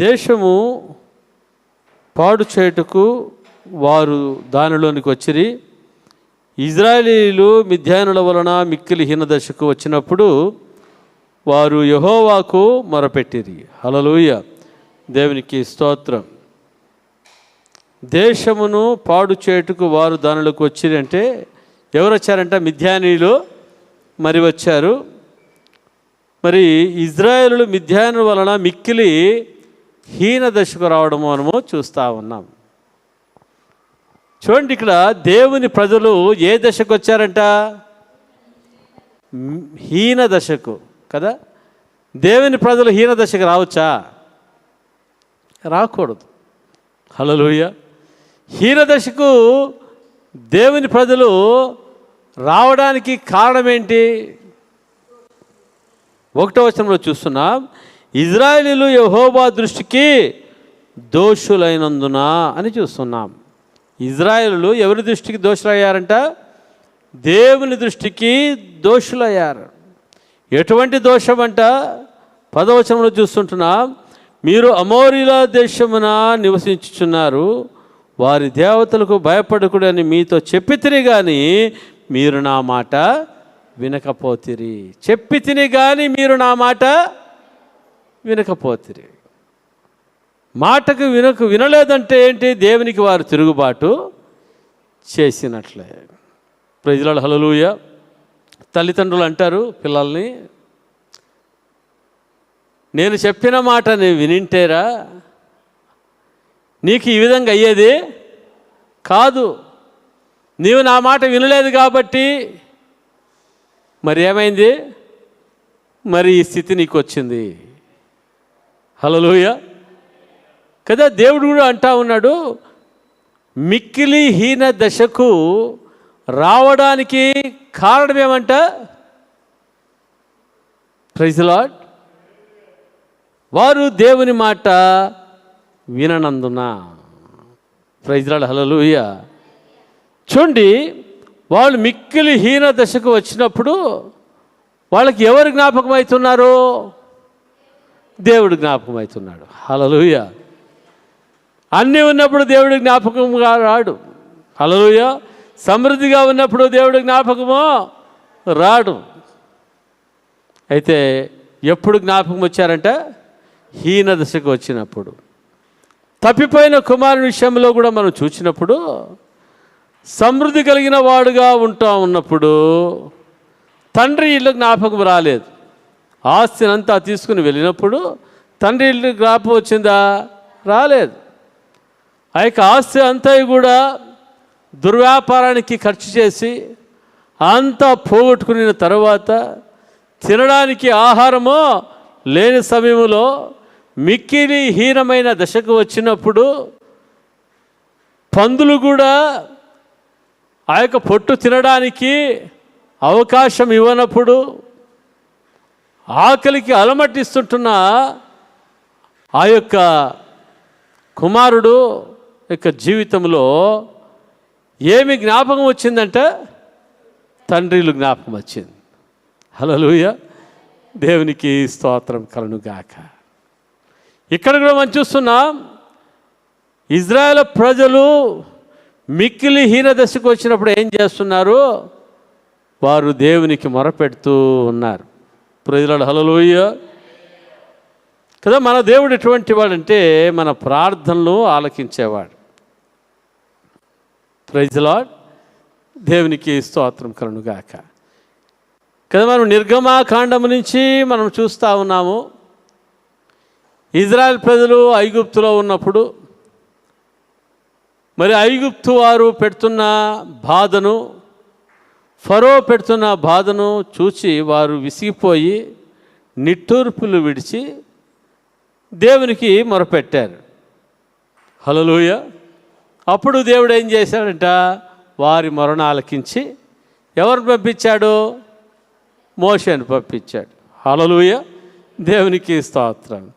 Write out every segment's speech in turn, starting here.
దేశము పాడు చేయుటకు వారు దానిలోనికి వచ్చిరి. ఇజ్రాయేలీలు మిథ్యానుల వలన మిక్కిలి హీనదశకు వచ్చినప్పుడు వారు యహోవాకు మొరపెట్టిరి. హలలుయ దేవునికి స్తోత్రం. దేశమును పాడు చేయుటకు వారు దానిలోకి వచ్చిరి అంటే ఎవరు వచ్చారంట మిథ్యానీయులు మరి వచ్చారు. మరి ఇజ్రాయేలు మిథ్యాను వలన మిక్కిలి హీన దశకు రావడం మనము చూస్తూ ఉన్నాం. చూడండి ఇక్కడ దేవుని ప్రజలు ఏ దశకు వచ్చారంట? హీన దశకు కదా? దేవుని ప్రజలు హీన దశకు రావచ్చా? రాకూడదు. హలలుయ హీన దశకు దేవుని ప్రజలు రావడానికి కారణం ఏంటి? ఒకటో వచనంలో చూస్తున్నాం. ఇజ్రాయేలీలు యహోబా దృష్టికి దోషులైనందున అని చూస్తున్నాం. ఇజ్రాయేలు ఎవరి దృష్టికి దోషులయ్యారంట? దేవుని దృష్టికి దోషులయ్యారు. ఎటువంటి దోషం అంట పదవచనంలో చూస్తుంటున్నాం. మీరు అమోరిల దేశమున నివసించుచున్నారు. వారి దేవతలకు భయపడకూడని మీతో చెప్పి తిని కానీ మీరు నా మాట వినకపోతిరి. చెప్పి తిని కానీ మీరు నా మాట వినకపోతిరి. మాటకు వినకు వినలేదంటే ఏంటి? దేవునికి వారు తిరుగుబాటు చేసినట్లే. ప్రజల హలలుయ తల్లిదండ్రులు అంటారు పిల్లల్ని నేను చెప్పిన మాట నేను వినింటేరా? నీకు ఈ విధంగా అయ్యేది కాదు. నీవు నా మాట వినలేదు కాబట్టి. మరి ఏమైంది? మరి ఈ స్థితి నీకు వచ్చింది హలోయ కదా దేవుడు కూడా అంటా ఉన్నాడు మిక్కిలి హీన దశకు రావడానికి కారణం ఏమంట? ప్రైజ్లాడ్ వారు దేవుని మాట విననందున. ప్రైజ్లాడ్ హలలుయ చూడండి వాళ్ళు మిక్కిలి హీన దశకు వచ్చినప్పుడు వాళ్ళకి ఎవరు జ్ఞాపకం అవుతున్నారు దేవుడు జ్ఞాపకం అవుతున్నాడు హలలుయ అన్నీ ఉన్నప్పుడు దేవుడు జ్ఞాపకంగా రాడు. హలలుయ సమృద్ధిగా ఉన్నప్పుడు దేవుడు జ్ఞాపకము రాడు. అయితే ఎప్పుడు జ్ఞాపకం వచ్చారంటే హీన దశకు వచ్చినప్పుడు. తప్పిపోయిన కుమారుని విషయంలో కూడా మనం చూసినప్పుడు సమృద్ధి కలిగిన వాడుగా ఉంటా ఉన్నప్పుడు తండ్రి ఇల్లు జ్ఞాపకం రాలేదు. ఆస్తిని అంతా తీసుకుని వెళ్ళినప్పుడు తండ్రి ఇల్లు జ్ఞాపకం వచ్చిందా? రాలేదు. ఆ యొక్క ఆస్తి అంతా కూడా దుర్వ్యాపారానికి ఖర్చు చేసి అంతా పోగొట్టుకున్న తర్వాత తినడానికి ఆహారము లేని సమయంలో మిక్కిలి హీనమైన దశకు వచ్చినప్పుడు పందులు కూడా ఆ యొక్క పొట్టు తినడానికి అవకాశం ఇవ్వనప్పుడు ఆకలికి అలమటిస్తుంటున్న ఆ యొక్క కుమారుడు యొక్క జీవితంలో ఏమి జ్ఞాపకం వచ్చిందంటే? తండ్రిలు జ్ఞాపకం వచ్చింది. హలోయ దేవునికి స్తోత్రం కలను గాక ఇక్కడ కూడా మనం చూస్తున్నాం ఇజ్రాయెల్ ప్రజలు మిక్కిలి హీన దశకు వచ్చినప్పుడు ఏం చేస్తున్నారు? వారు దేవునికి మొరపెడుతూ ఉన్నారు. ప్రజలు హలలోయ కదా మన దేవుడు ఎటువంటి వాడంటే మన ప్రార్థనలు ఆలకించేవాడు. ప్రజలాడ్ దేవునికి స్తోత్రం కలుగుగాక కదా మనం నిర్గమాకాండము నుంచి మనం చూస్తూ ఉన్నాము. ఇజ్రాయెల్ ప్రజలు ఐగుప్తులో ఉన్నప్పుడు మరి ఐగుప్తు వారు పెడుతున్న బాధను ఫరో పెడుతున్న బాధను చూచి వారు విసిగిపోయి నిట్టూర్పులు విడిచి దేవునికి మొరపెట్టారు. హలలోయ అప్పుడు దేవుడు ఏం చేశాడంట? వారి మొరణ ఆలకించి ఎవరిని పంపించాడు? మోషని పంపించాడు. హలలుయ దేవునికి స్తోత్రం.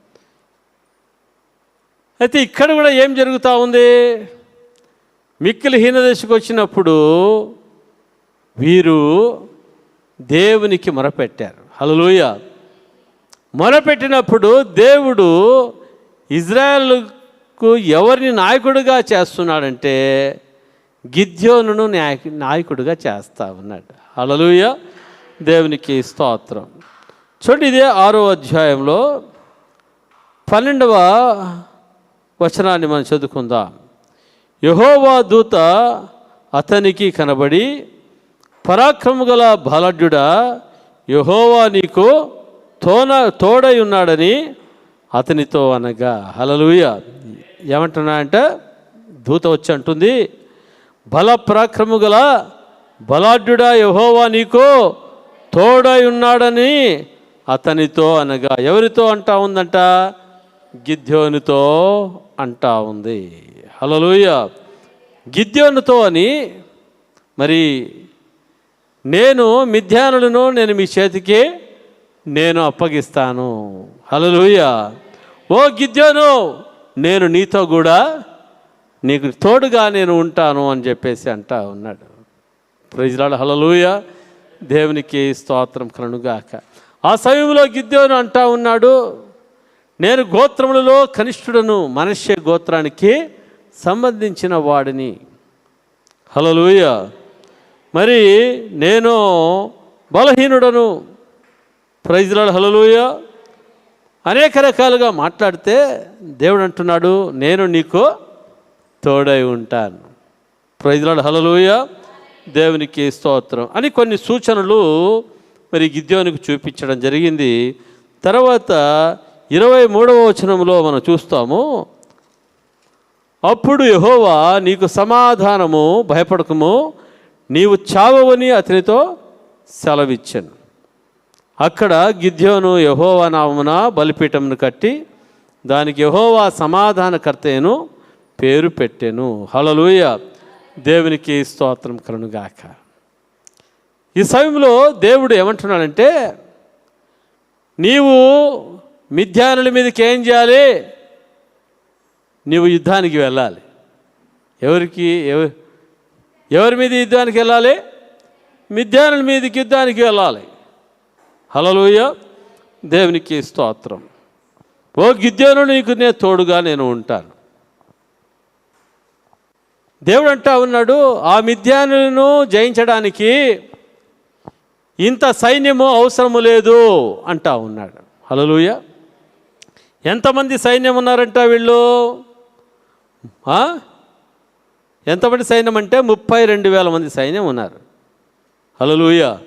అయితే ఇక్కడ కూడా ఏం జరుగుతూ ఉంది? మిక్కిలి హీనదశకు వచ్చినప్పుడు వీరు దేవునికి మొరపెట్టారు. హలలుయ మొరపెట్టినప్పుడు దేవుడు ఇజ్రాయెల్కు ఎవరిని నాయకుడిగా చేస్తున్నాడంటే గిద్యోనును నాయకు నాయకుడిగా చేస్తా ఉన్నాడు. హలలుయ దేవునికి స్తోత్రం. చూడండి ఇదే ఆరో అధ్యాయంలో పన్నెండవ వచనాన్ని మనం చదువుకుందాం. యహోవా దూత అతనికి కనబడి పరాక్రము గల బలడ్యుడా యహోవా నీకు తోన తోడై ఉన్నాడని అతనితో అనగా హలలుయ ఏమంటున్నా అంటే దూత వచ్చి అంటుంది బల పరాక్రము గల బలాఢ్యుడా యహోవా నీకు తోడై ఉన్నాడని అతనితో అనగా ఎవరితో అంటా ఉందంట? గిద్యోనితో అంటా ఉంది. హలలుయ గిద్యోనుతో అని మరి నేను మిథ్యానులను నేను మీ చేతికి నేను అప్పగిస్తాను. హలలుయ ఓ గిద్యోను నేను నీతో కూడా నీకు తోడుగా నేను ఉంటాను అని చెప్పేసి అంటా ఉన్నాడు. ప్రజలాడు హలలుయ దేవునికి స్తోత్రం కనుగాక ఆ సమయంలో గిద్యోను అంటా ఉన్నాడు నేను గోత్రములలో కనిష్ఠుడను మనుష్య గోత్రానికి సంబంధించిన వాడిని. హలలుయ మరి నేను బలహీనుడను. ప్రైజ్లాడు హలలుయ అనేక రకాలుగా మాట్లాడితే దేవుడు అంటున్నాడు నేను నీకు తోడై ఉంటాను. ప్రైజ్లాడు హలలుయ దేవునికి స్తోత్రం అని కొన్ని సూచనలు మరి గిద్యోనికి చూపించడం జరిగింది. తర్వాత ఇరవై మూడవ వచనంలో మనం చూస్తాము అప్పుడు యహోవా నీకు సమాధానము భయపడకము నీవు చావవని అతనితో సెలవిచ్చాను. అక్కడ గిద్యోను యహోవా నామమున బలిపీఠంను కట్టి దానికి యహోవా సమాధానకర్తయను పేరు పెట్టాను. హలలుయ దేవునికి స్తోత్రం కలునుగాక ఈ సమయంలో దేవుడు ఏమంటున్నాడంటే నీవు మిథ్యానుల మీదకి ఏం చేయాలి? నీవు యుద్ధానికి వెళ్ళాలి. ఎవరికి? ఎవరు ఎవరి మీద యుద్ధానికి వెళ్ళాలి? మిథ్యానుల మీదకి యుద్ధానికి వెళ్ళాలి. హలలుయ దేవునికి స్తోత్రం. ఓ గిద్యోను నీకు నేను తోడుగా నేను ఉంటాను. దేవుడు అంటా ఉన్నాడు ఆ మిథ్యానులను జయించడానికి ఇంత సైన్యము అవసరము లేదు అంటా ఉన్నాడు. హలలుయ ఎంతమంది సైన్యం ఉన్నారంట వీళ్ళు? ఎంతమంది సైన్యం అంటే ముప్పై రెండు వేల మంది సైన్యం ఉన్నారు. హలోయ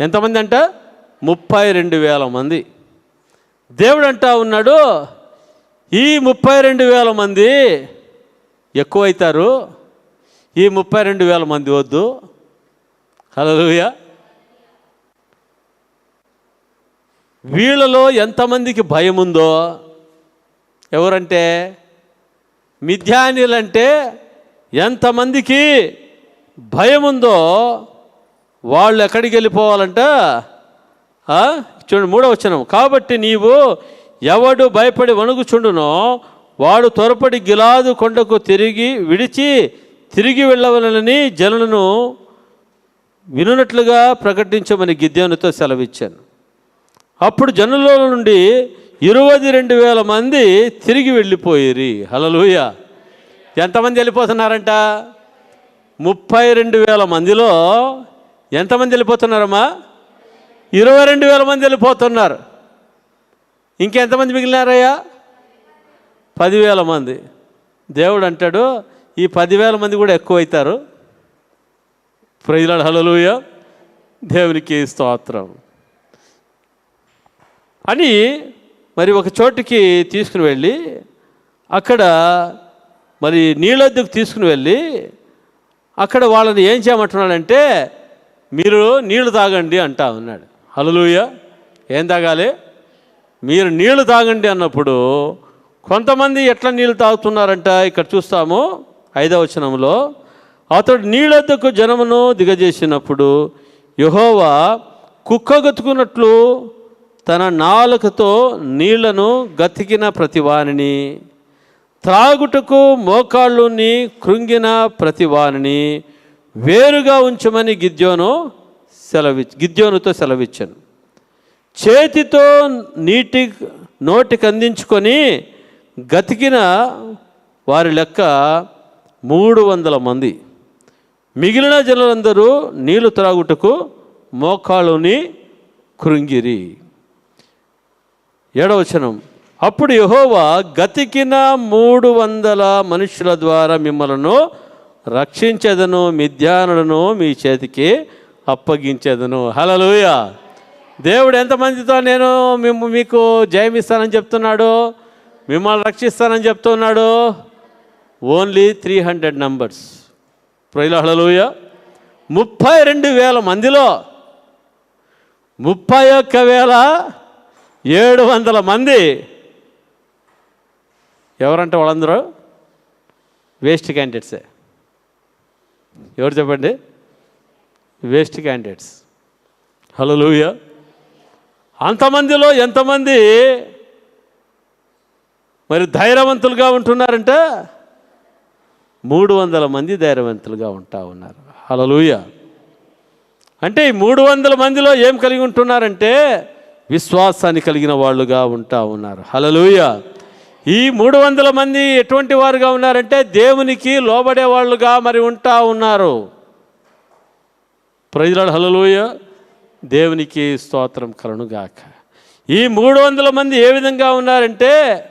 ఎంతమంది అంట? ముప్పై రెండు వేల మంది. దేవుడు అంటా ఉన్నాడు ఈ ముప్పై రెండు వేల మంది ఎక్కువైతారు ఈ ముప్పై రెండు వేల మంది వద్దు. హలోయ వీళ్ళలో ఎంతమందికి భయం ఉందో ఎవరంటే మిథ్యానీలంటే ఎంతమందికి భయం ఉందో వాళ్ళు ఎక్కడికి వెళ్ళిపోవాలంట? చూడండి మూడో వచనం. కాబట్టి నీవు ఎవడు భయపడి వణుకుచుండునో వాడు త్వరపడి గిలాదు కొండకు తిరిగి విడిచి తిరిగి వెళ్ళవలనని జనులను వినున్నట్లుగా ప్రకటించమని గిద్యోనితో సెలవిచ్చాను. అప్పుడు జనుల నుండి ఇరవై రెండు వేల మంది తిరిగి వెళ్ళిపోయిరి. హలలుయ ఎంతమంది వెళ్ళిపోతున్నారంట? ముప్పై రెండు వేల మందిలో ఎంతమంది వెళ్ళిపోతున్నారమ్మా? ఇరవై రెండు వేల మంది వెళ్ళిపోతున్నారు. ఇంకెంతమంది మిగిలినారయ్యా? పదివేల మంది. దేవుడు అంటాడు ఈ పదివేల మంది కూడా ఎక్కువైతారు. ప్రజలాడు హలలుయ దేవునికి స్తోత్రం. అని మరి ఒక చోటుకి తీసుకుని వెళ్ళి అక్కడ మరి నీళ్ళొద్దుకు తీసుకుని వెళ్ళి అక్కడ వాళ్ళని ఏం చేయమంటున్నాడంటే మీరు నీళ్ళు తాగండి అంటా ఉన్నాడు. హలలుయ ఏం తాగాలి? మీరు నీళ్ళు తాగండి అన్నప్పుడు కొంతమంది ఎట్లా నీళ్ళు తాగుతున్నారంట ఇక్కడ చూస్తాము ఐదవ వచనంలో. అతడు నీళ్ళొద్దకు జనమును దిగజేసినప్పుడు యహోవా కుక్క గతుకున్నట్లు తన నాలుకతో నీళ్ళను గతికిన ప్రతివానిని త్రాగుటకు మోకాళ్ళుని కృంగిన ప్రతివానిని వేరుగా ఉంచమని గిద్యోను సెలవి గిద్యోనుతో సెలవిచ్చాను. చేతితో నీటి నోటికి అందించుకొని గతికిన వారి లెక్క మూడు వందల మంది. మిగిలిన జనులందరూ నీళ్ళు త్రాగుటకు మోకాళ్ళుని కృంగిరి. ఏడవచనం. అప్పుడు యహోవా గతికిన మూడు వందల మనుషుల ద్వారా మిమ్మలను రక్షించేదను మిథ్యానులను మీ చేతికి అప్పగించేదను. హలలుయ దేవుడు ఎంతమందితో నేను మిమ్మ మీకు జయమిస్తానని చెప్తున్నాడు? మిమ్మల్ని రక్షిస్తానని చెప్తున్నాడు? Only three hundred numbers. ప్రజల హలలుయ ముప్పై రెండు వేల మందిలో ముప్పై ఒక్క వేల ఏడు వందల మంది ఎవరంటే వాళ్ళందరూ వేస్ట్ క్యాండిడేట్సే ఎవరు చెప్పండి? వేస్ట్ క్యాండిడేట్స్ హలో లూయ అంతమందిలో ఎంతమంది మరి ధైర్యవంతులుగా ఉంటున్నారంటే మూడు వందల మంది ధైర్యవంతులుగా ఉంటా ఉన్నారు. హలలుయ అంటే ఈ మూడు వందల మందిలో ఏం కలిగి ఉంటున్నారంటే విశ్వాసాన్ని కలిగిన వాళ్ళుగా ఉంటా ఉన్నారు. హలలుయ ఈ మూడు వందల మంది ఎటువంటి వారుగా ఉన్నారంటే దేవునికి లోబడే వాళ్ళుగా మరి ఉంటా ఉన్నారు. ప్రజలాడు హలలోయ దేవునికి స్తోత్రం కలనుగాక ఈ మూడు వందల మంది ఏ విధంగా ఉన్నారంటే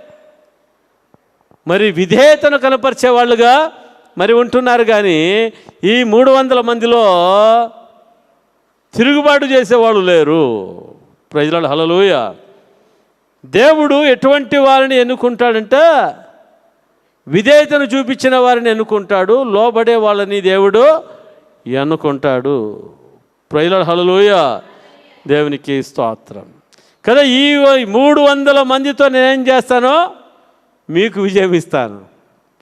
మరి విధేయతను కనపరిచే వాళ్ళుగా మరి ఉంటున్నారు కానీ ఈ మూడు వందల మందిలో తిరుగుబాటు చేసేవాళ్ళు లేరు. ప్రజలాడు హలలోయ దేవుడు ఎటువంటి వారిని ఎన్నుకుంటాడంటే విధేయతను చూపించిన వారిని ఎన్నుకుంటాడు లోబడే వాళ్ళని దేవుడు ఎన్నుకుంటాడు. ప్రజల హలలోయ దేవునికి స్తోత్రం. కదా ఈ మూడు వందల మందితో నేనేం చేస్తానో? మీకు విజయం ఇస్తాను.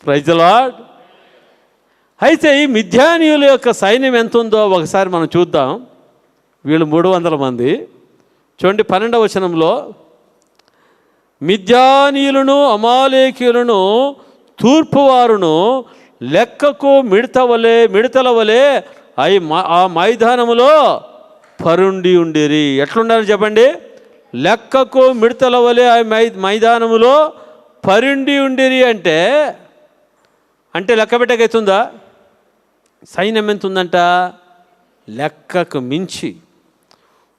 ప్రజలాడ్ అయితే ఈ మిథ్యానీయుల యొక్క సైన్యం ఎంత ఉందో ఒకసారి మనం చూద్దాం. వీళ్ళు మూడు వందల మంది. చూడండి పన్నెండవ వచనంలో మిద్యానీయులను అమాలేకీయులను తూర్పువారును లెక్కకు మిడత వలె మిడతల వలె అయి ఆ మైదానములో పరుండి ఉండిరి. ఎట్లుండాలని చెప్పండి? లెక్కకు మిడతల వలె ఆ మై మైదానములో పరుండి ఉండిరి అంటే అంటే లెక్క పెట్టకైతుందా? సైన్యం ఎంత ఉందంట లెక్కకు మించి.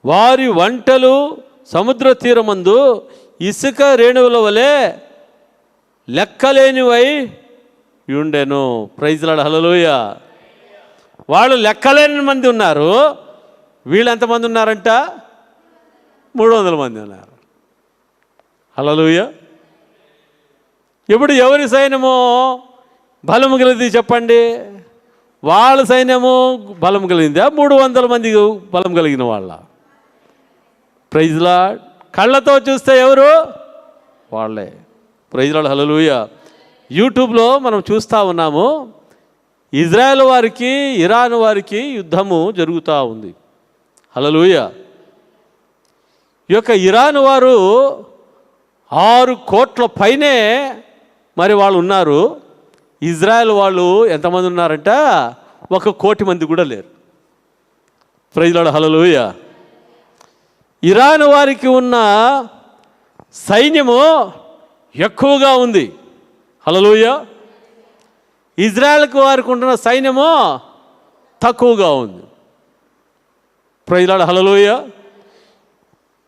వారి వంటలు సముద్ర తీరమందు ఇసుక రేణువుల వలె లెక్కలేనివై ఉండెను ప్రైజ్లాడు హలలోయ వాళ్ళు లెక్కలేని మంది ఉన్నారు. వీళ్ళు ఎంతమంది ఉన్నారంట? మూడు వందల మంది ఉన్నారు. హలలోయ ఇప్పుడు ఎవరి సైన్యమో బలము కలిగింది చెప్పండి? వాళ్ళ సైన్యము బలం కలిగిందా? మూడు వందల మంది బలం కలిగిన వాళ్ళ. ప్రైజ్లాడ్ కళ్ళతో చూస్తే ఎవరు? వాళ్ళే. ప్రజలు హలలుయ యూట్యూబ్లో మనం చూస్తూ ఉన్నాము ఇజ్రాయెల్ వారికి ఇరాన్ వారికి యుద్ధము జరుగుతూ ఉంది. హలలుయ ఈ యొక్క ఇరాన్ వారు ఆరు కోట్ల పైనే మరి వాళ్ళు ఉన్నారు. ఇజ్రాయెల్ వాళ్ళు ఎంతమంది ఉన్నారంట? ఒక కోటి మంది కూడా లేరు. ప్రైజ్లాడు హలలుయ ఇరాన్ వారికి ఉన్న సైన్యము ఎక్కువగా ఉంది. హలలోయ ఇజ్రాయెల్కి వారికి ఉంటున్న సైన్యము తక్కువగా ఉంది. ప్రజలాడ హలలోయ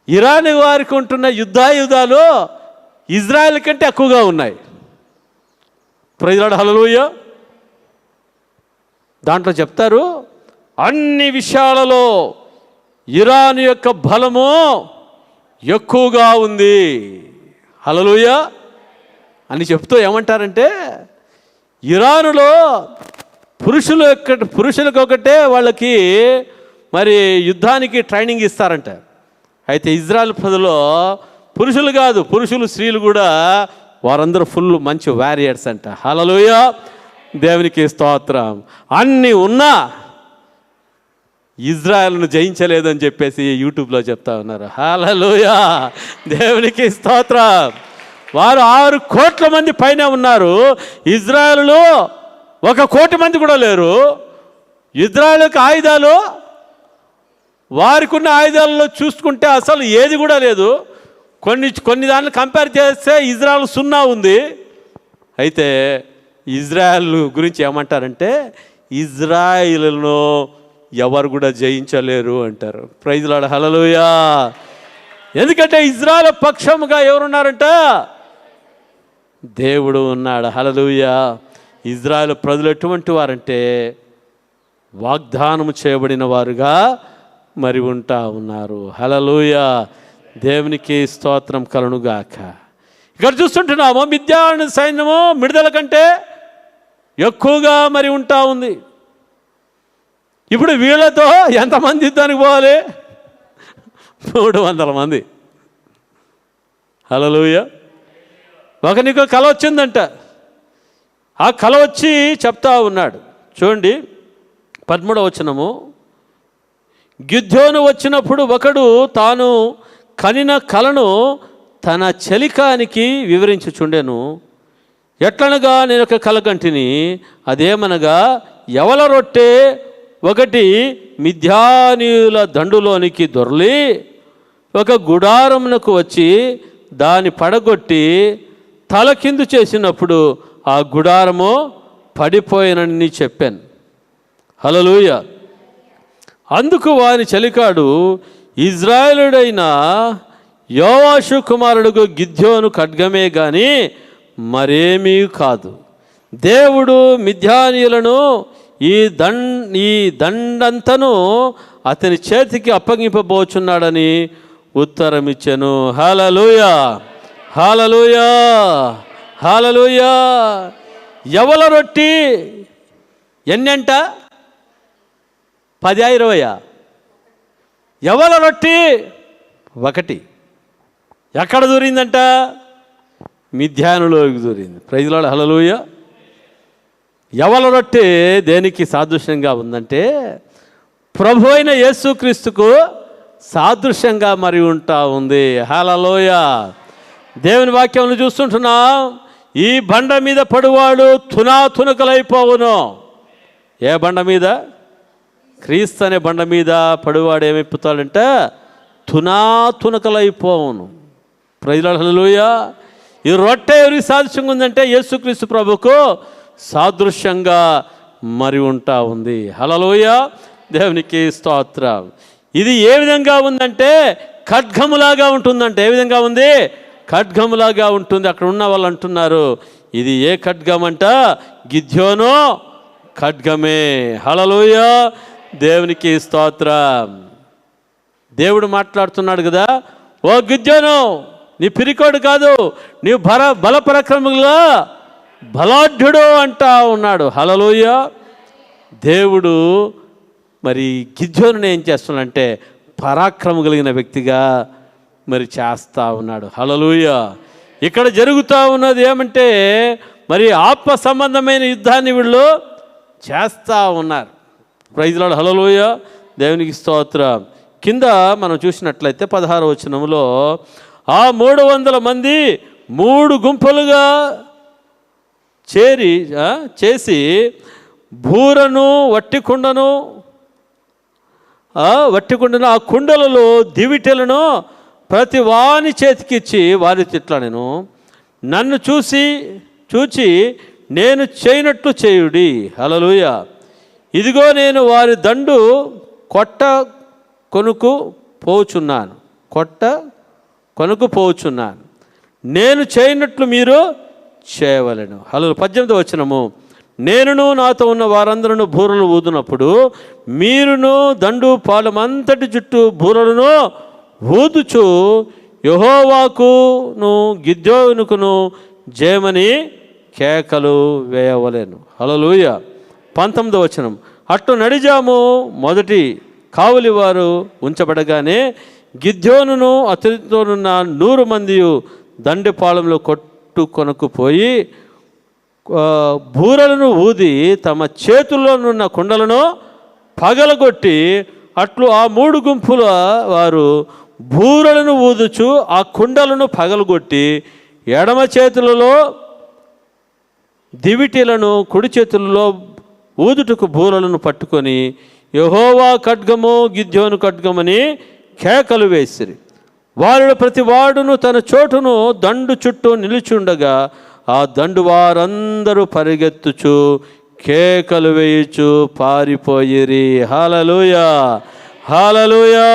ఇరాన్ వారికి ఉంటున్న యుద్ధాయుధాలు ఇజ్రాయెల్ కంటే ఎక్కువగా ఉన్నాయి. ప్రైజ్లాడు హలలోయ దాంట్లో చెప్తారు అన్ని విషయాలలో ఇరాన్ యొక్క బలము ఎక్కువగా ఉంది. హలలుయ అని చెప్తూ ఏమంటారంటే ఇరానులో పురుషులు యొక్క పురుషులకు ఒకటే వాళ్ళకి మరి యుద్ధానికి ట్రైనింగ్ ఇస్తారంట. అయితే ఇజ్రాయెల్ ప్రజలో పురుషులు కాదు పురుషులు స్త్రీలు కూడా వారందరూ ఫుల్ మంచి వారియర్స్ అంట. హలలుయ దేవునికి స్తోత్రం. అన్నీ ఉన్నా ఇజ్రాయెల్ను జయించలేదని చెప్పేసి యూట్యూబ్లో చెప్తా ఉన్నారు. హాలలోయా దేవునికి స్తోత్రం. వారు ఆరు కోట్ల మంది పైన ఉన్నారు. ఇజ్రాయెల్లో ఒక కోటి మంది కూడా లేరు. ఇజ్రాయెల్కి ఆయుధాలు వారికి ఉన్న ఆయుధాలలో చూసుకుంటే అసలు ఏది కూడా లేదు. కొన్ని కొన్ని దాన్ని కంపేర్ చేస్తే ఇజ్రాయెల్ సున్నా ఉంది. అయితే ఇజ్రాయెల్ గురించి ఏమంటారంటే ఇజ్రాయిల్ను ఎవరు కూడా జయించలేరు అంటారు. ప్రైజ్లాడ హలలుయా ఎందుకంటే ఇజ్రాయల్ పక్షముగా ఎవరున్నారంట? దేవుడు ఉన్నాడు. హలలుయా ఇజ్రాయల్ ప్రజలు ఎటువంటి వారంటే వాగ్దానము చేయబడిన వారుగా మరి ఉంటా ఉన్నారు. హలలుయ దేవునికి స్తోత్రం కలనుగాక ఇక్కడ చూస్తుంటున్నాము విద్యార్థి సైన్యము మిడుదల కంటే ఎక్కువగా మరి ఉంటా ఉంది. ఇప్పుడు వీళ్ళతో ఎంతమంది యుద్ధానికి పోవాలి? మూడు వందల మంది. హలలుయ ఒక కళ వచ్చిందంట. ఆ కళ వచ్చి చెప్తా ఉన్నాడు. చూడండి పదమూడవ వచనము. గిద్యోను వచ్చినప్పుడు ఒకడు తాను కనిన కలను తన చలికానికి వివరించుచుండెను. ఎట్లనగా నేను ఒక కలకంటిని అదేమనగా ఎవల రొట్టె ఒకటి మిథ్యానీయుల దండులోనికి దొరలి ఒక గుడారమునకు వచ్చి దాని పడగొట్టి తల కిందు చేసినప్పుడు ఆ గుడారము పడిపోయినని చెప్పాను. హలలుయ అందుకు వాని చలికాడు ఇజ్రాయేలుడైన యోవాషు కుమారుడుకు గిద్యోను ఖడ్గమే కానీ మరేమీ కాదు. దేవుడు మిథ్యానీయులను ఈ దం ఈ దండంతను అతని చేతికి అప్పగింపబోచున్నాడని ఉత్తరం ఇచ్చాను హాలలుయ హాలలుయ హాలలుయ ఎవల రొట్టి? ఎన్నంట? పది ఇరవయా? ఎవల రొట్టి? ఒకటి. ఎక్కడ దూరిందంట? మిథ్యానులోకి దూరింది. ప్రైజ్లాడు హలలుయ ఎవల రొట్టె దేనికి సాదృశ్యంగా ఉందంటే ప్రభు అయిన యేసుక్రీస్తుకు సాదృశ్యంగా మరి ఉంటా ఉంది. హలలోయ దేవుని వాక్యం చూస్తుంటున్నాం. ఈ బండ మీద పడువాడు తునా తునకలైపోవును ఏ బండ మీద? క్రీస్తు అనే బండ మీద పడువాడు ఏమైపోతాడంటే తునా తునకలైపోవును హలలోయ ఈ రొట్టె ఎవరికి సాదృశ్యంగా ఉందంటే యేసుక్రీస్తు ప్రభుకు. సాదృశ్యంగా మరి ఉంటా ఉంది. హలలోయ దేవునికి స్తోత్రం. ఇది ఏ విధంగా ఉందంటే ఖడ్గములాగా ఉంటుందంటే ఏ విధంగా ఉంది? ఖడ్గములాగా ఉంటుంది. అక్కడ ఉన్న వాళ్ళు అంటున్నారు ఇది ఏ ఖడ్గం అంట గిద్యోనో ఖడ్గమే. హలలోయ దేవునికి స్తోత్రం. దేవుడు మాట్లాడుతున్నాడు కదా ఓ గిద్యోను నీ పిరికోడు కాదు నీ బల బలపరక్రమంలో బలాఢ్యుడు అంటా ఉన్నాడు. హలలోయ దేవుడు మరి గిద్యోను ఏం చేస్తున్నాడంటే పరాక్రమం కలిగిన వ్యక్తిగా మరి చేస్తా ఉన్నాడు. హలలుయ ఇక్కడ జరుగుతూ ఉన్నది ఏమంటే మరి ఆత్మ సంబంధమైన యుద్ధాన్ని వీళ్ళు చేస్తూ ఉన్నారు. ప్రైజ్లాడు హలలోయ దేవునికి స్తోత్ర. కింద మనం చూసినట్లయితే పదహారు వచనంలో ఆ మూడు వందల మంది మూడు గుంపులుగా చేరి చేసి బూరను వట్టి కుండను ఆ వట్టి కుండను ఆ కుండలలో దివిటెలను ప్రతి వాని చేతికిచ్చి వారి తిట్ల నేను. నన్ను చూసి చూచి నేను చేయనట్లు చేయుడి. హలలుయ ఇదిగో నేను వారి దండు కొట్ట కొనుకు పోచున్నాను. కొట్ట కొనుకు పోచున్నాను. నేను చేయనట్లు మీరు చేయవలను. హలో పద్దెనిమిది వచ్చినము నేనును నాతో ఉన్న వారందరూ బూరలు ఊదినప్పుడు మీరును దండు పాలమంతటి చుట్టూ బూరలను ఊదుచు యహోవాకును గిద్యోనుకును జయమని కేకలు వేయవలేను. హలలుయ పంతొమ్మిదో వచనం. అట్టు నడిజాము మొదటి కావలి వారు ఉంచబడగానే గిద్యోనును అతనితోనున్న నూరు మంది దండెపాలెంలో పట్టు కొనుక్కుపోయి ఆ, బూరలను ఊది తమ చేతుల్లోనున్న కుండలను పగలగొట్టి అట్లు ఆ మూడు గుంపుల వారు బూరలను ఊదుచు ఆ కుండలను పగలగొట్టి ఎడమ చేతులలో దివిటీలను కుడి చేతులలో ఊదుటకు బూరలను పట్టుకొని యహోవా ఖడ్గము గిద్యోను ఖడ్గమని కేకలు వేసిరి. వారిలో ప్రతి వాడును తన చోటును దండు చుట్టూ నిలుచుండగా ఆ దండు వారందరూ పరిగెత్తుచు కేకలు వేయుచు పారిపోయిరి. హాలలుయా! హాలలుయా!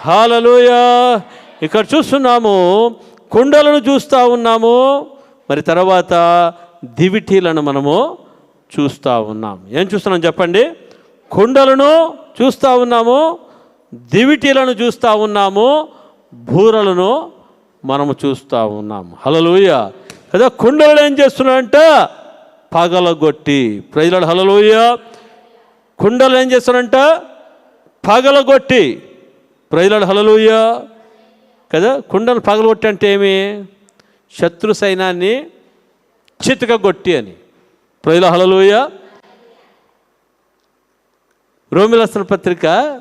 హాలలుయా! ఇక్కడ చూస్తున్నాము కుండలను చూస్తూ ఉన్నాము. మరి తర్వాత దివిటీలను మనము చూస్తూ ఉన్నాం. ఏం చూస్తున్నాం చెప్పండి? కుండలను చూస్తూ ఉన్నాము దివిటీలను చూస్తూ ఉన్నాము బూరలను మనము చూస్తూ ఉన్నాము హలలోయ కదా కుండలను ఏం చేస్తున్నాడంట? పగలగొట్టి. ప్రజలు హలలోయ కుండలు ఏం చేస్తున్నాడంట? పగలగొట్టి. ప్రజలు హలలోయ కదా కుండలు పగలగొట్టి అంటే ఏమి? శత్రు సైన్యాన్ని చితకగొట్టి అని. ప్రజల హలలోయ రోమిలసన పత్రిక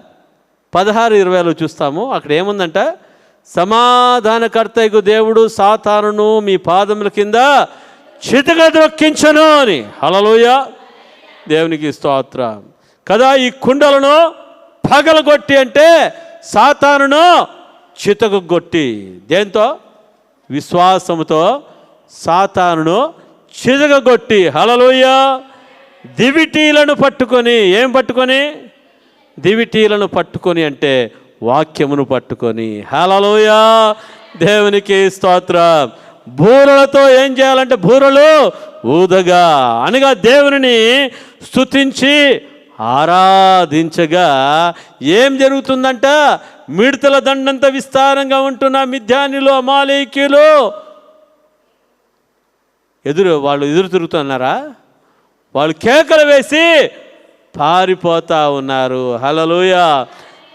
పదహారు ఇరవైలో చూస్తాము. అక్కడ ఏముందంటే? సమాధానకర్తకు దేవుడు సాతానును మీ పాదముల కింద చితక దొక్కించను అని. హలలోయ దేవునికి స్తోత్ర. కదా ఈ కుండలను పగలగొట్టి అంటే సాతానును చితకగొట్టి దేంతో? విశ్వాసముతో సాతానును చితకగొట్టి హలలోయ దివిటీలను పట్టుకొని ఏం పట్టుకొని? దివిటీలను పట్టుకొని అంటే వాక్యమును పట్టుకొని హలలోయ దేవునికి స్తోత్రం. బూరలతో ఏం చేయాలంటే బూరలు ఊదగా అనగా దేవుని స్తుతించి ఆరాధించగా ఏం జరుగుతుందంట? మిడతల దండంత విస్తారంగా ఉంటున్న మిథ్యానిలో అమాలేకీలు ఎదురు వాళ్ళు ఎదురు తిరుగుతున్నారా? వాళ్ళు కేకలు వేసి పారిపోతా ఉన్నారు. హలలోయ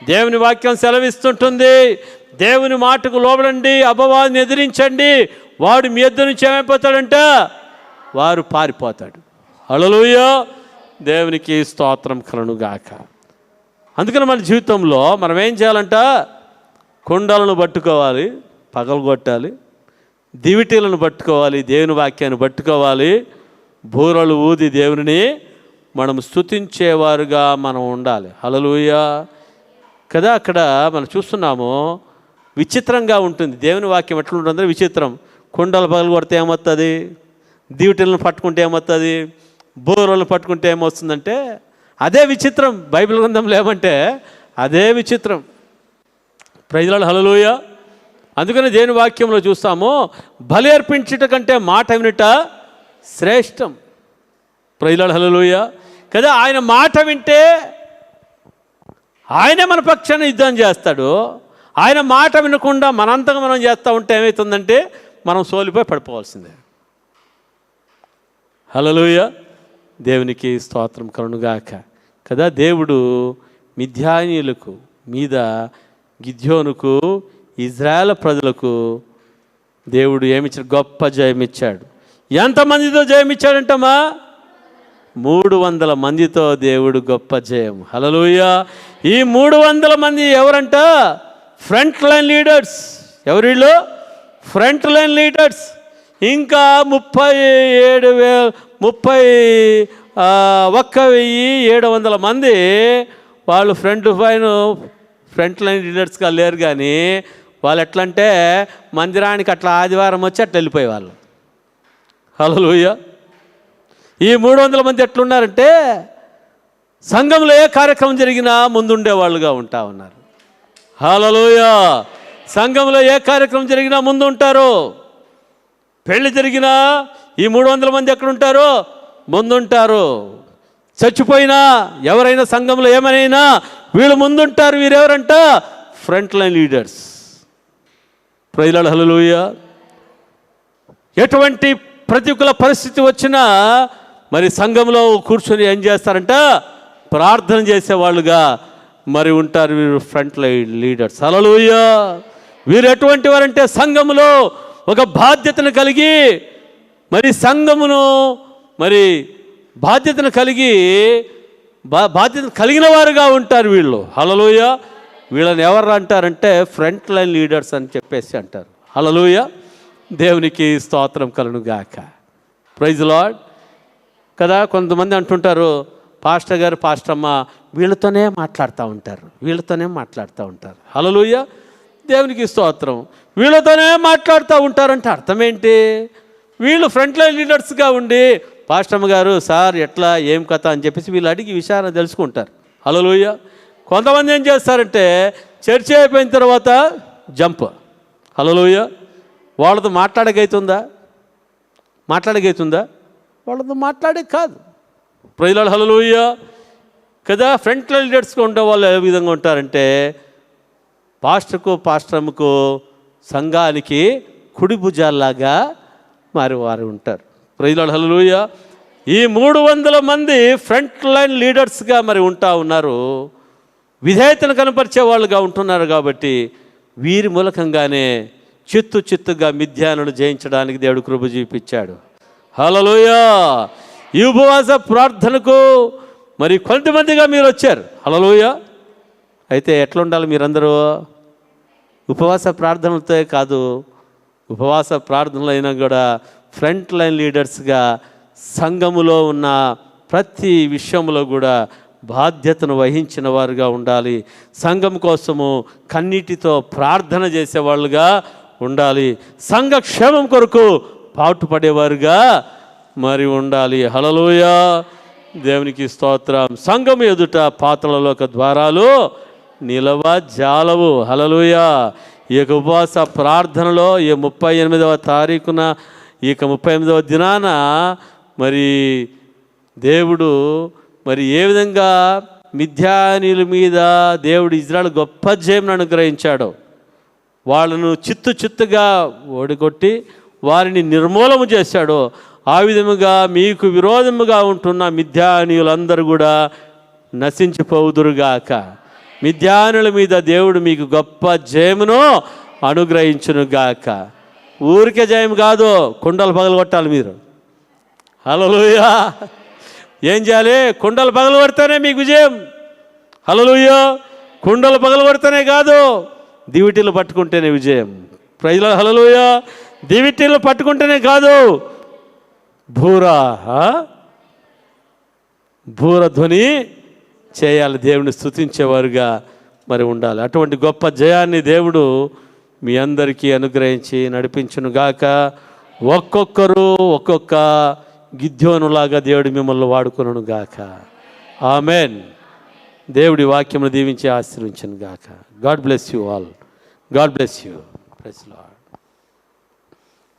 దేవుని వాక్యం సెలవిస్తుంటుంది. దేవుని మాటకు లోబడండి అపవాదిని ఎదిరించండి. వాడు మీ ఎద్దు నుంచి ఏమైపోతాడంట? వారు పారిపోతాడు. హలలోయ దేవునికి స్తోత్రం కలనుగాక అందుకని మన జీవితంలో మనం ఏం చేయాలంట? కుండలను పట్టుకోవాలి పగలగొట్టాలి దివిటీలను పట్టుకోవాలి దేవుని వాక్యాన్ని పట్టుకోవాలి. బూరలు ఊది దేవుని మనం స్తుతించేవారుగా మనం ఉండాలి. హలలుయా కదా అక్కడ మనం చూస్తున్నాము విచిత్రంగా ఉంటుంది. దేవుని వాక్యం ఎట్లా ఉంటుందంటే విచిత్రం. కుండలు పగలు కొడితే ఏమవుతుంది దీవిటలను పట్టుకుంటే ఏమవుతుంది బోరలను పట్టుకుంటే ఏమొస్తుందంటే అదే విచిత్రం. బైబిల్ గ్రంథంలో ఏమంటే అదే విచిత్రం. ప్రజలను హలలోయ అందుకని దేవుని వాక్యంలో చూస్తాము బలి అర్పించట కంటే మాట వినుట శ్రేష్టం. ప్రజల హలలోయ కదా ఆయన మాట వింటే ఆయనే మన పక్షాన్ని యుద్ధం చేస్తాడు. ఆయన మాట వినకుండా మనంతగా మనం చేస్తూ ఉంటే ఏమవుతుందంటే మనం సోలిపోయి పడిపోవాల్సిందే. హలలుయ దేవునికి స్తోత్రం కరుణుగాక కదా దేవుడు మిథ్యానీయులకు మీద గిద్యోనుకు ఇజ్రాయల్ ప్రజలకు దేవుడు ఏమిచ్చాడు గొప్ప జయమిచ్చాడు. ఎంతమందితో జయమిచ్చాడంటమ్మా? మూడు వందల మందితో దేవుడు గొప్ప జయం. హలలుయ ఈ మూడు వందల మంది ఎవరంట? ఫ్రంట్ లైన్ లీడర్స్ ఎవరు ఫ్రంట్ లైన్ లీడర్స్ ఇంకా ముప్పై ఏడు వే ముప్పై ఒక్క వెయ్యి ఏడు వందల మంది వాళ్ళు ఫ్రంట్ పైన ఫ్రంట్ లైన్ లీడర్స్గా లేరు కానీ వాళ్ళు ఎట్లా అంటే మందిరానికి అట్లా ఆదివారం వచ్చి అట్లా వెళ్ళిపోయే వాళ్ళు హలోయ ఈ మూడు వందల మంది ఎట్లున్నారంటే సంఘంలో ఏ కార్యక్రమం జరిగినా ముందుండే వాళ్ళుగా ఉంటా ఉన్నారు. హలోయ సంఘంలో ఏ కార్యక్రమం జరిగినా ముందు ఉంటారు పెళ్ళి జరిగినా ఈ మూడు వందల మంది ఎక్కడుంటారు ముందుంటారు. చచ్చిపోయినా ఎవరైనా సంఘంలో ఏమైనా వీళ్ళు ముందుంటారు వీరెవరంట? ఫ్రంట్ లైన్ లీడర్స్ ప్రజల హలలుయ! ఎటువంటి ప్రతికూల పరిస్థితి వచ్చినా మరి సంఘంలో కూర్చొని ఏం చేస్తారంట? ప్రార్థన చేసేవాళ్ళుగా మరి ఉంటారు వీరు ఫ్రంట్ లైన్ లీడర్స్. హలలుయ వీరు ఎటువంటి వారంటే సంఘములో ఒక బాధ్యతను కలిగి మరి సంఘమును మరి బాధ్యతను కలిగి బా బాధ్యత కలిగిన వారుగా ఉంటారు వీళ్ళు. హలలోయ వీళ్ళని ఎవరు అంటారంటే ఫ్రంట్ లైన్ లీడర్స్ అని చెప్పేసి అంటారు. హలలోయ దేవునికి స్తోత్రం కలను గాక ప్రైజ్ లాడ్ కదా కొంతమంది అంటుంటారు పాస్టర్ గారు పాస్టమ్మ వీళ్ళతోనే మాట్లాడుతూ ఉంటారు వీళ్ళతోనే మాట్లాడుతూ ఉంటారు. హలలుయ దేవునికి స్తోత్రం. వీళ్ళతోనే మాట్లాడుతూ ఉంటారంటే అర్థమేంటి వీళ్ళు ఫ్రంట్ లైన్ లీడర్స్గా ఉండి పాస్టమ్మ గారు సార్ ఎట్లా ఏం కథ? అని చెప్పేసి వీళ్ళు అడిగి విషయాన్ని తెలుసుకుంటారు. హలోయ కొంతమంది ఏం చేస్తారంటే చర్చ అయిపోయిన తర్వాత జంప్. హలోయ వాళ్ళతో మాట్లాడగైతుందా? మాట్లాడగైతుందా? వాళ్ళతో మాట్లాడే కాదు. ప్రజలు హలోయ కదా ఫ్రంట్ లీడర్స్గా ఉండే వాళ్ళు ఏ విధంగా ఉంటారంటే పాస్టర్కు పాస్టర్కు సంఘానికి కుడి భుజాల్లాగా మారివారు ఉంటారు. ప్రజలు హలలుయ ఈ మూడు వందల మంది ఫ్రంట్ లైన్ లీడర్స్గా మరి ఉంటా ఉన్నారు. విధేయతను కనపరిచే వాళ్ళుగా ఉంటున్నారు కాబట్టి వీరి మూలకంగానే చిత్తు చిత్తుగా మిథ్యాలను జయించడానికి దేవుడు కృప చూపించాడు. హలలోయ ఈ ఉపవాస ప్రార్థనకు మరి కొంతమందిగా మీరు వచ్చారు. హలలోయ అయితే ఎట్లా ఉండాలి మీరందరూ? ఉపవాస ప్రార్థనలతో కాదు ఉపవాస ప్రార్థనలు అయినా కూడా ఫ్రంట్ లైన్ లీడర్స్గా సంఘములో ఉన్న ప్రతి విషయంలో కూడా బాధ్యతను వహించిన వారుగా ఉండాలి. సంఘం కోసము కన్నీటితో ప్రార్థన చేసేవాళ్ళుగా ఉండాలి. సంఘ క్షేమం కొరకు పాటుపడేవారుగా మరి ఉండాలి. హలలోయ దేవునికి స్తోత్రం. సంఘం ఎదుట పాత్రలలోక ద్వారాలు నిలవ జాలవు. హలలోయ ఈ యొక్క ఉపవాస ప్రార్థనలో ఈ ముప్పై ఎనిమిదవ తారీఖున ఈ యొక్క ముప్పై ఎనిమిదవ దినాన మరి దేవుడు మరి ఏ విధంగా మిథ్యానీల మీద దేవుడు ఇజ్రాయల్ గొప్ప జయమును అనుగ్రహించాడు వాళ్ళను చిత్తు చిత్తుగా ఓడికొట్టి వారిని నిర్మూలము చేశాడో ఆ విధముగా మీకు విరోధముగా ఉంటున్న మిథ్యానీయులందరూ కూడా నశించిపోదురుగాక. మిథ్యానుల మీద దేవుడు మీకు గొప్ప జయమును అనుగ్రహించునుగాక. ఊరికే జయం కాదు కుండలు పగలగొట్టాలి మీరు. హలోయా ఏం చేయాలి? కుండలు పగలగొడితేనే మీకు విజయం. హలోయో కుండలు పగలగొడితేనే కాదు దివిటీలు పట్టుకుంటేనే విజయం. ప్రజల హలోయ దివిటీలు పట్టుకుంటేనే కాదు. భూరా భూర భూరధ్వని చేయాలి. దేవుని స్థుతించేవారుగా మరి ఉండాలి. అటువంటి గొప్ప జయాన్ని దేవుడు మీ అందరికీ అనుగ్రహించి నడిపించునుగాక. ఒక్కొక్కరు ఒక్కొక్క గిద్యోనులాగా దేవుడు మిమ్మల్ని వాడుకును గాక ఆమెన్. దేవుడి వాక్యమును దీవించి ఆశీర్వించను గాక God bless you all. God bless you. Press